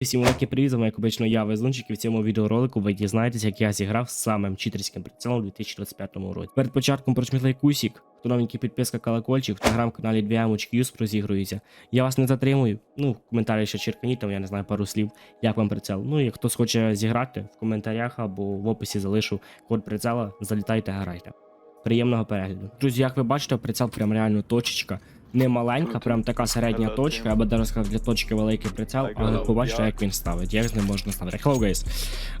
Всім велике привіт, вами, як обично, я Везунчик, і в цьому відеоролику ви дізнаєтесь, як я зіграв з самим читерським прицелом у 2025 році. Перед початком прочміть лайкусик, хто новенький підписка колокольчик, в телеграм-каналі 2 розігрується. Я вас не затримую, ну, в коментарі ще черканіть, там я не знаю пару слів, як вам прицел. Ну і хтось хоче зіграти в коментарях або в описі залишу код прицела, залітайте, грайте. Приємного перегляду. Друзі, як ви бачите, прицел прям реально точечка. Не маленька, прям така середня точка, я би даже сказав для точки великий прицел, але побачите, як він ставить, як з ним можна ставити. Hello, guys.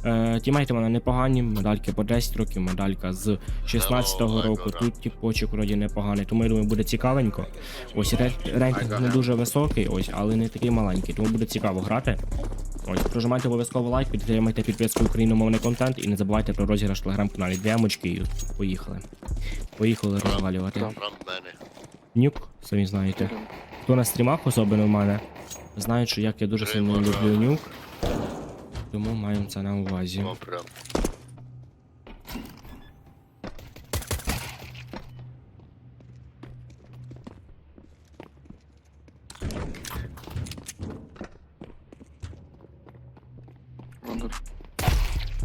Е, тімейти мене непогані, медальки по 10 років, медалька з 16-го року. Тут тіпочок вроді непоганий, тому я думаю, буде цікавенько. Ось ре- рейтинг не дуже високий, ось, але не такий маленький, тому буде цікаво грати. Ось, прожимайте обов'язково лайк, підтримайте підписку україномовний контент і не забувайте про розіграш в телеграм-каналі Двямочки і поїхали. Поїхали розвалювати. Нюк, самі знаєте. Хто на стрімах, особливо в мене, знають, що як я дуже сильно люблю нюк. Тому маємо це на увазі.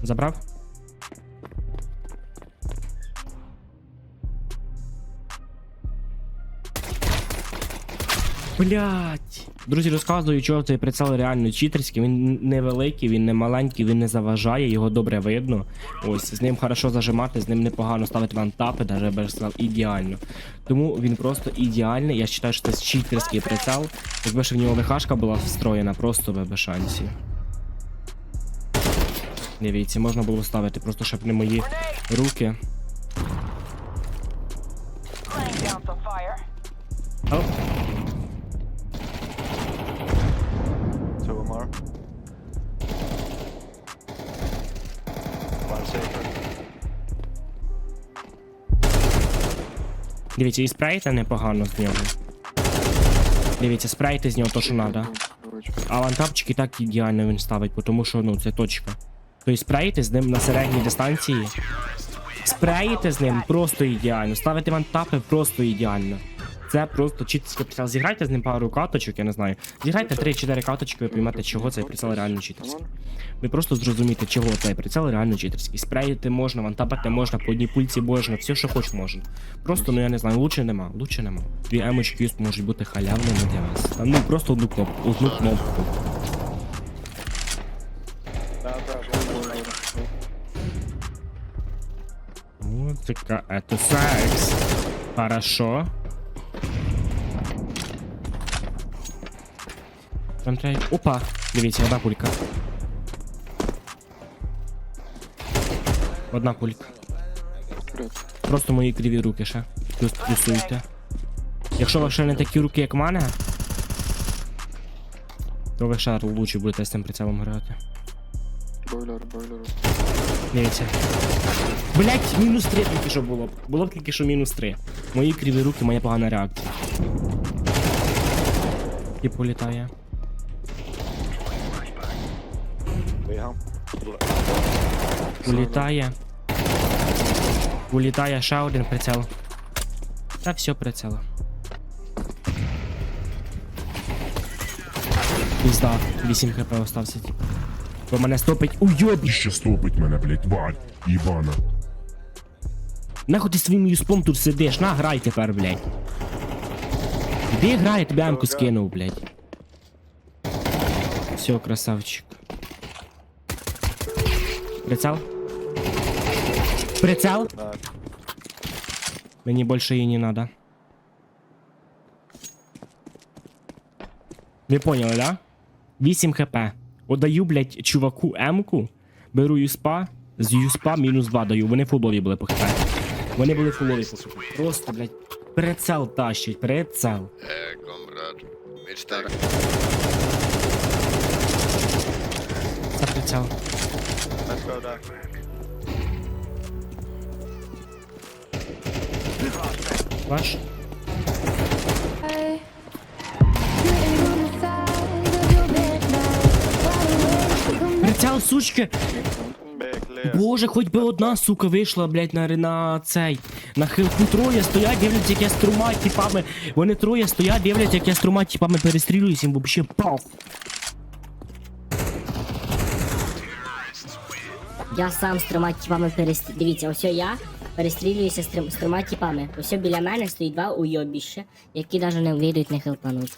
Забрав? Блять. Друзі, розказую, чого цей прицел реально читерський. Він невеликий, він не маленький, він не заважає, його добре видно. Ось з ним хорошо зажимати, з ним непогано ставити вантапи, даже я ідеально. Тому він просто ідеальний. Я вважаю, що це читерський прицел. Якби ще в нього ВХшка була встроєна, просто би без шансів. Дивіться, можна було ставити, просто щоб не мої руки. Дивіться, і спрейте непогано з нього. Дивіться, спрейте з нього то, що треба. А вантапчики так ідеально він ставить, тому що ну це точка. Тобто спреїти з ним на середній дистанції. Спреїти з ним просто ідеально. Ставити вантапи просто ідеально. Це просто читерський прицел. Зіграйте з ним пару каточок, я не знаю. Зіграйте 3-4 каточки, ви поймете, чого цей прицел реально читерський. Ви просто зрозумієте, чого цей прицел реально читерський. Спреїти можна, вантапати можна, по одній пульці можна, все, що хоч можна. Просто, ну я не знаю, лучше нема, лучше нема. Дві емочки можуть бути халявними для вас. Та, ну просто одну кнопку, одну кнопку. Музыка это секс. Хорошо. Там треба... Опа! Дивіться, одна пулька. Одна пулька. Вперед. Просто мої криві руки ще. Плюс плюсуйте. Якщо вас ще не такі руки, як в мене, то ви ще лучше будете з цим прицелом грати. Бойлер, бойлер. Дивіться. Блять, мінус 3 тільки що було. б. Було б тільки що мінус 3. Мої криві руки, моя погана реакція. І політає. Бігав. Улітає. Улітає ще один прицел. Та все прицел. Пізда, 8 хп остався. типу. Бо мене стопить. Уйоб! Ще стопить мене, блядь, тварь, Івана. Нахуй ти своїм юспом тут сидиш, на грай тепер, блядь. Іди грай, я тобі амку скинув, блядь. Все, красавчик. Прицел? Прицел? Да. Мені більше її не надо. Ви поняли, да? 8 хп. Отдаю, блядь, чуваку М-ку, беру юспа, з юспа мінус 2 даю. Вони фулові були по хп. Вони були фулові по хп. Просто, блядь, прицел тащить, прицел. Е, комрад. Містер. Let's go awake from Прицел, сучки! Боже, хоч би одна сука вийшла, блядь, на, на цей. На хилку троє стоять, дивляться, як я струма типами. Вони троє стоять, дивляться, як я струма типами перестрілююсь, їм вообще пав. Я сам з трьома тіпами перестрілюю. Дивіться, ось я перестрілююся з, трьом, з трьома тіпами. Ось біля мене стоїть два уйобіща, які навіть не вийдуть не хелпануть.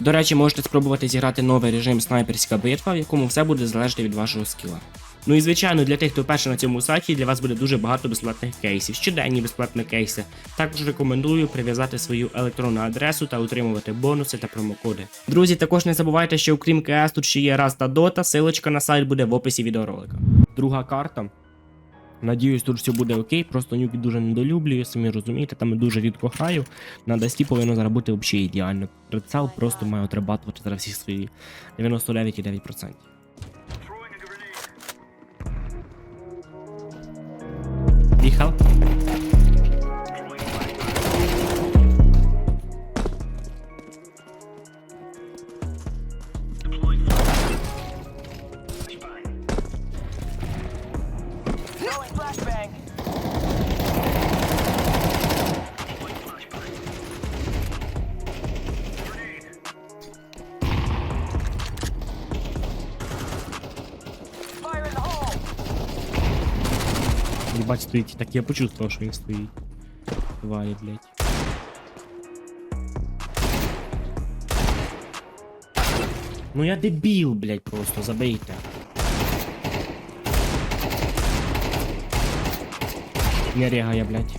До речі, можете спробувати зіграти новий режим снайперська битва, в якому все буде залежати від вашого скіла. Ну і звичайно, для тих, хто вперше на цьому сайті, для вас буде дуже багато безплатних кейсів, щоденні безплатні кейси. Також рекомендую прив'язати свою електронну адресу та отримувати бонуси та промокоди. Друзі, також не забувайте, що окрім КС тут ще є раз та дота, силочка на сайт буде в описі відеоролика. Друга карта. Надіюсь, тут все буде окей, просто нюки дуже недолюблюю, самі розумієте, там дуже рідко граю. На дасті повинно зараз взагалі ідеально. Прицел просто має отрабатувати зараз всі свої 99,9%. Їхав. Throwing Ебать стоїть, так я почувствував, що він стоїть. Тварі, блядь. Ну я дебіл, блядь, просто забийте. Не регає, блядь.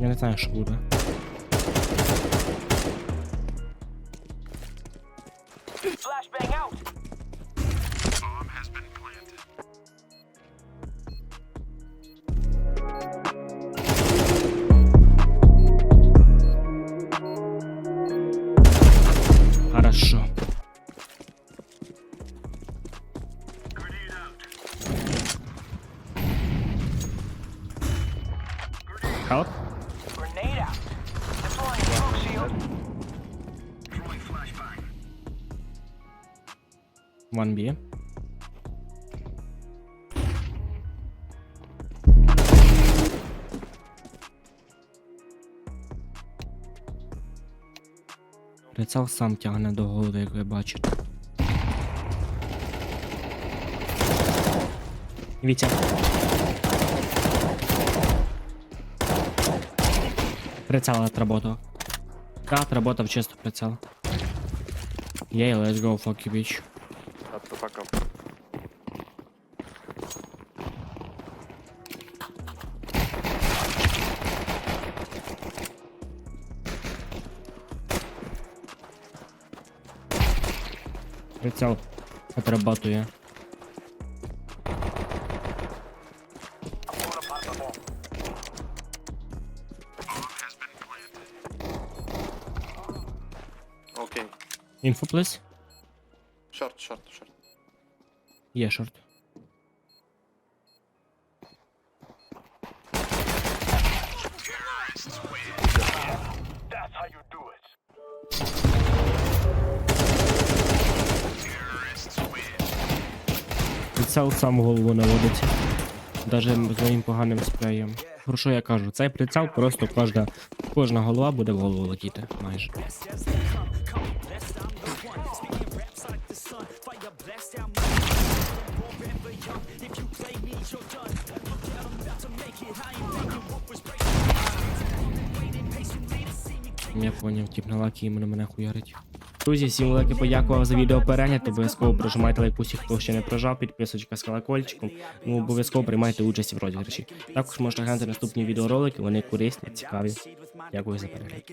Я не знаю, що буде. Flashbang out. Хорошо. Help? 1B. Прицел сам тягне до голови, як ви бачите. Дивіться. Прицел отработав. Да, отработав чисто прицел. Ей, yeah, let's go, fuck you, bitch. Fuck up. Прицел. Okay. Інфо, плес? Short, short, short. Є шорт. Прицел сам голову наводиться. Даже з моїм поганим спреєм. Про що я кажу? Цей прицел просто кожна, кожна голова буде в голову летіти. Майже. Я поняв, тип на лакі іменно мене хуярить. Друзі, всім велике подякував за відео перегляд. Обов'язково прожимайте лайкусі, хто ще не прожав, підписочка з колокольчиком. Ну обов'язково приймайте участь в розіграші. Також можете глянути наступні відеоролики, вони корисні, цікаві. Дякую за перегляд.